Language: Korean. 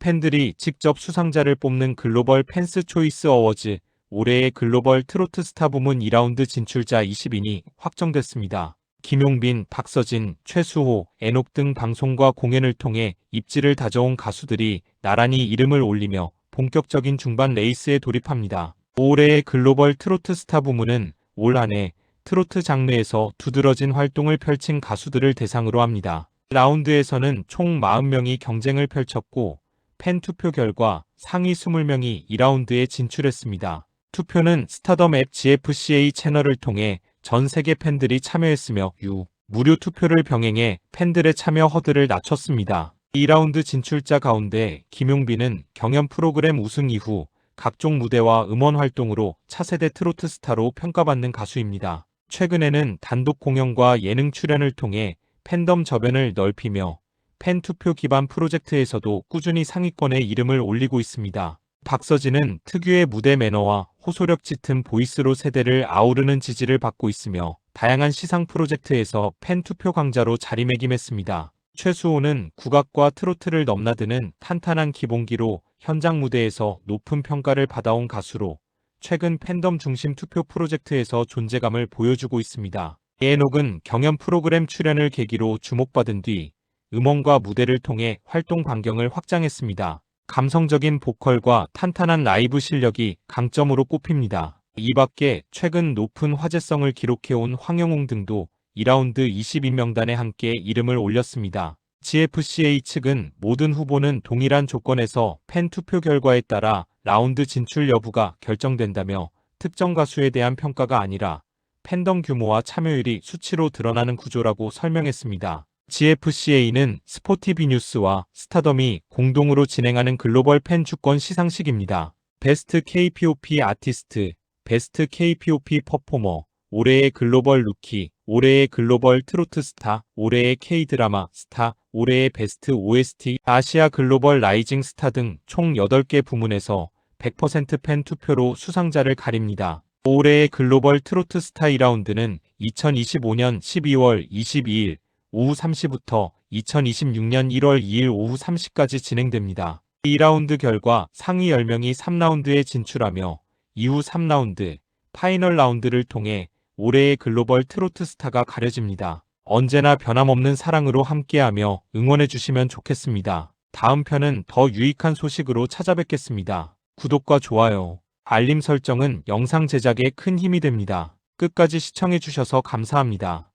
팬들이 직접 수상자를 뽑는 글로벌 팬스 초이스 어워즈 올해의 글로벌 트로트 스타 부문 2라운드 진출자 20인이 확정됐습니다. 김용빈, 박서진, 최수호, 애녹 등 방송과 공연을 통해 입지를 다져온 가수들이 나란히 이름을 올리며 본격적인 중반 레이스에 돌입합니다. 올해의 글로벌 트로트 스타 부문은 올 한해 트로트 장르에서 두드러진 활동을 펼친 가수들을 대상으로 합니다. 라운드에서는 총 40명이 경쟁을 펼쳤고 팬 투표 결과 상위 20명이 2라운드에 진출했습니다. 투표는 스타덤 앱 GFCA 채널을 통해 전 세계 팬들이 참여했으며 유 무료 투표를 병행해 팬들의 참여 허들을 낮췄습니다. 2라운드 진출자 가운데 김용빈은 경연 프로그램 우승 이후 각종 무대와 음원 활동으로 차세대 트로트 스타로 평가받는 가수입니다. 최근에는 단독 공연과 예능 출연을 통해 팬덤 저변을 넓히며 팬 투표 기반 프로젝트에서도 꾸준히 상위권에 이름을 올리고 있습니다. 박서진은 특유의 무대 매너와 호소력 짙은 보이스로 세대를 아우르는 지지를 받고 있으며 다양한 시상 프로젝트에서 팬 투표 강자로 자리매김했습니다. 최수호는 국악과 트로트를 넘나드는 탄탄한 기본기로 현장 무대에서 높은 평가를 받아온 가수로 최근 팬덤 중심 투표 프로젝트에서 존재감을 보여주고 있습니다. 예녹은 경연 프로그램 출연을 계기로 주목받은 뒤 음원과 무대를 통해 활동 반경을 확장했습니다. 감성적인 보컬과 탄탄한 라이브 실력이 강점으로 꼽힙니다. 이 밖에 최근 높은 화제성을 기록해온 황영웅 등도 2라운드 22명단에 함께 이름을 올렸습니다. GFCA 측은 모든 후보는 동일한 조건에서 팬 투표 결과에 따라 라운드 진출 여부가 결정된다며 특정 가수에 대한 평가가 아니라 팬덤 규모와 참여율이 수치로 드러나는 구조라고 설명했습니다. GFCA는 스포티비 뉴스와 스타덤이 공동으로 진행하는 글로벌 팬 주권 시상식입니다. 베스트 K-POP 아티스트, 베스트 K-POP 퍼포머, 올해의 글로벌 루키, 올해의 글로벌 트로트 스타, 올해의 K-드라마 스타, 올해의 베스트 OST, 아시아 글로벌 라이징 스타 등 총 8개 부문에서 100%팬 투표로 수상자를 가립니다. 올해의 글로벌 트로트 스타 2라운드는 2025년 12월 22일 오후 3시부터 2026년 1월 2일 오후 3시까지 진행됩니다. 2라운드 결과 상위 10명이 3라운드에 진출하며 이후 3라운드, 파이널 라운드를 통해 올해의 글로벌 트로트 스타가 가려집니다. 언제나 변함없는 사랑으로 함께하며 응원해주시면 좋겠습니다. 다음 편은 더 유익한 소식으로 찾아뵙겠습니다. 구독과 좋아요, 알림 설정은 영상 제작에 큰 힘이 됩니다. 끝까지 시청해주셔서 감사합니다.